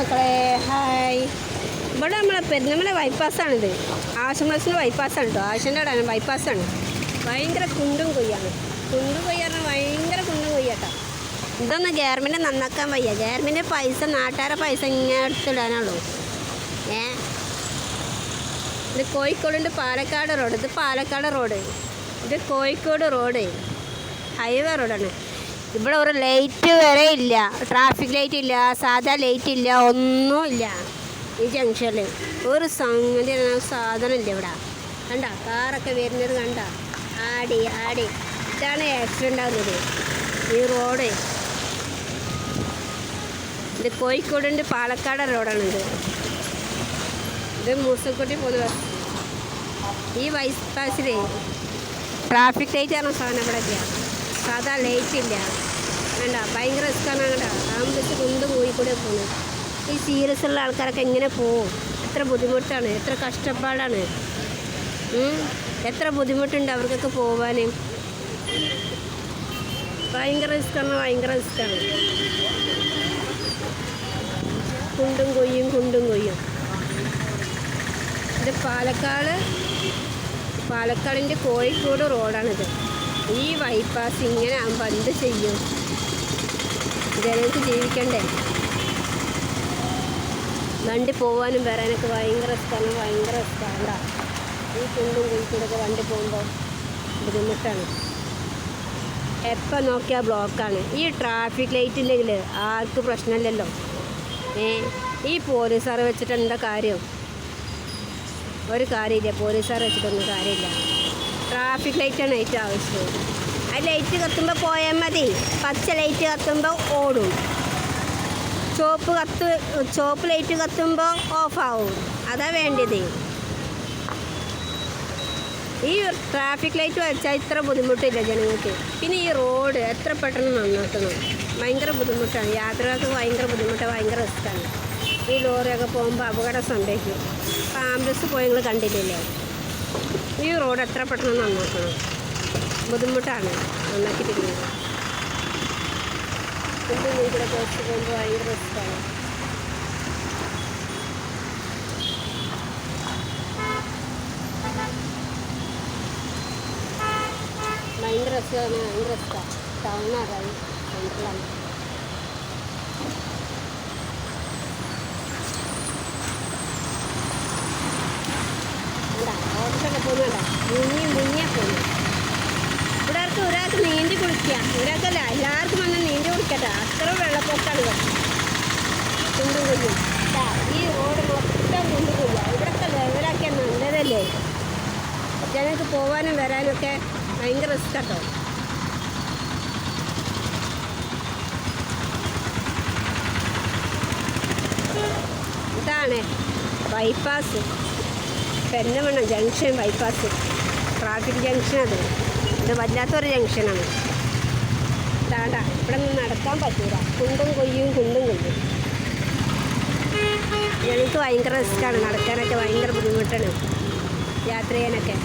മക്കളെ ഹായ് ഇവിടെ നമ്മളെ പെരുന്നമല ബൈപ്പാസ്സാണിത് ആശംബസിന് ബൈപ്പാസ്സാണ് കേട്ടോ ആശന്റെ അവിടെ ബൈപ്പാസ്സാണ് ഭയങ്കര കുണ്ടും കൊയ്യാണ്. കുണ്ടും കൊയ്യാറാണ് ഭയങ്കര കുണ്ടും കൊയ്യാട്ടോ ഇതൊന്ന് ഗവൺമെന്റ് നന്നാക്കാൻ വയ്യ. ഗവൺമെന്റ് പൈസ നാട്ടുകാരെ പൈസ ഇങ്ങനെ എടുത്തിടാനുള്ളൂ ഏ? ഇത് കോഴിക്കോടിന്റെ പാലക്കാട് റോഡ്. ഇത് പാലക്കാട് റോഡ്. ഇത് കോഴിക്കോട് റോഡ്. ഹൈവേ റോഡാണ്. ഇവിടെ ഒരു ലൈറ്റ് വരെ ഇല്ല. ട്രാഫിക് ലൈറ്റ് ഇല്ല സാധാ ലൈറ്റ് ഇല്ല ഒന്നുമില്ല ഈ ജംഗ്ഷനിൽ ഒരു സംഗതി സാധനം ഇല്ല ഇവിടെ. കണ്ട? കാറൊക്കെ വരുന്നത് കണ്ട? ആടി ആടി. ഇതാണ് ആക്സിഡന്റ് ആകുന്നത് ഈ റോഡ്. ഇത് കോഴിക്കോടുണ്ട് പാലക്കാട് റോഡാണ് ഇത്. ഇത് മൂസക്കുട്ടി പോകുന്ന ബസ്. ഈ വൈസ് പാസിലേ ട്രാഫിക് ലൈറ്റ് ആണ് സാധനം ഇവിടെ സാധാ ലൈറ്റ് ഇല്ല വേണ്ട ഭയങ്കര റിസ്ക്കാണ് വേണ്ട ആംബുലൻസ് കുന്ത് പോയി കൂടെ പോകുന്നത് ഈ സീരിയസ് ഉള്ള ആൾക്കാരൊക്കെ എങ്ങനെ പോവും. എത്ര ബുദ്ധിമുട്ടാണ് എത്ര കഷ്ടപ്പാടാണ്. എത്ര ബുദ്ധിമുട്ടുണ്ട് അവർക്കൊക്കെ പോവാൻ ഭയങ്കര റിസ്ക്കാണ് ഭയങ്കര റിസ്ക്കാണ് കുണ്ടും കൊയ്യും കുണ്ടും കൊയ്യും. ഇത് പാലക്കാട് പാലക്കാടിന്റെ കോഴിക്കോട് റോഡാണിത് ഈ ബൈപ്പാസ് ഇങ്ങനെ ആകുമ്പോൾ എന്ത് ചെയ്യും? ജനങ്ങൾക്ക് ജീവിക്കണ്ടേ? വണ്ടി പോകാനും വരാനൊക്കെ ഭയങ്കര ഇഷ്ടമാണ് ഭയങ്കര ഇഷ്ടമാണ് ഈ കുണ്ടും കുഴിക്കൂടൊക്കെ വണ്ടി പോകുമ്പോൾ ബുദ്ധിമുട്ടാണ്. എപ്പോൾ നോക്കിയാൽ ബ്ലോക്കാണ്. ഈ ട്രാഫിക് ലൈറ്റ് ഇല്ലെങ്കിൽ ആർക്കും പ്രശ്നമില്ലല്ലോ ഏ ഈ പോലീസുകാർ വെച്ചിട്ട് എന്താ കാര്യം? ഒരു കാര്യമില്ല. പോലീസുകാർ വെച്ചിട്ടൊന്നും കാര്യമില്ല. ട്രാഫിക് ലൈറ്റാണ് ഏറ്റവും ആവശ്യം. ആ ലൈറ്റ് കത്തുമ്പോൾ പോയാൽ മതി. പച്ച ലൈറ്റ് കത്തുമ്പോൾ ഓടും. ചുവപ്പ് കത്ത് ചുവപ്പ് ലൈറ്റ് കത്തുമ്പോൾ ഓഫാവും അതാ വേണ്ടത്. ഈ ട്രാഫിക് ലൈറ്റ് വെച്ചാൽ ഇത്ര ബുദ്ധിമുട്ടില്ല ജനങ്ങൾക്ക്. പിന്നെ ഈ റോഡ് എത്ര പെട്ടെന്ന് നന്നാക്കണം. ഭയങ്കര ബുദ്ധിമുട്ടാണ്. യാത്രകൾക്ക് ഭയങ്കര ബുദ്ധിമുട്ടാണ് ഭയങ്കര റിസ്ക്കാണ് ഈ ലോറിയൊക്കെ പോകുമ്പോൾ അപകടം സംഭവിക്കും. അപ്പോൾ ആംബുലൻസ് പോയി നിങ്ങൾ കണ്ടിട്ടില്ലേ? ഈ റോഡ് എത്ര പെട്ടെന്ന് നന്നാക്കണം ബുദ്ധിമുട്ടാണ് ബസ് പോകുമ്പോൾ ഭയങ്കര റിസ്ക്കാണ് ഭയങ്കര രസമാണ് ഭയങ്കര റിസ്ക്കാണ് സെൻട്രലാണ് പോകുന്നുണ്ട മുങ്ങി മുങ്ങിയാ പോകുന്നു ഇവിടെ ആർക്ക് ഒരാൾക്ക് നീന്തി കുളിക്കാം. ഒരാൾക്കല്ല എല്ലാവർക്കും വന്ന് നീന്തി കുളിക്കട്ടെ. അത്ര വെള്ളപ്പൊക്കാണ് കുണ്ടും കുഞ്ഞും ഈ റോഡ് മൊത്തം കുണ്ടും കുഞ്ഞാ ഇവിടൊക്കെ ലെവലാക്കിയാൽ നല്ലതല്ലേ? ജനങ്ങൾക്ക് പോകാനും വരാനൊക്കെ ഭയങ്കര റിസ്ക് കേട്ടോ ഇതാണ് bypass Perunnamanna junction bypass. Traffic junction അത്. ഇത് വല്ലാത്തൊരു ജംഗ്ഷനാണ്. ഇതാണ്ട ഇവിടെ നിന്ന് നടക്കാൻ പറ്റൂല. കുണ്ടും കൊയ്യും കുണ്ടും കൊയ്യും. ഞങ്ങൾക്ക് ഭയങ്കര റിസ്ക്കാണ് നടക്കാനൊക്കെ ഭയങ്കര ബുദ്ധിമുട്ടാണ്. യാത്ര ചെയ്യാനൊക്കെ.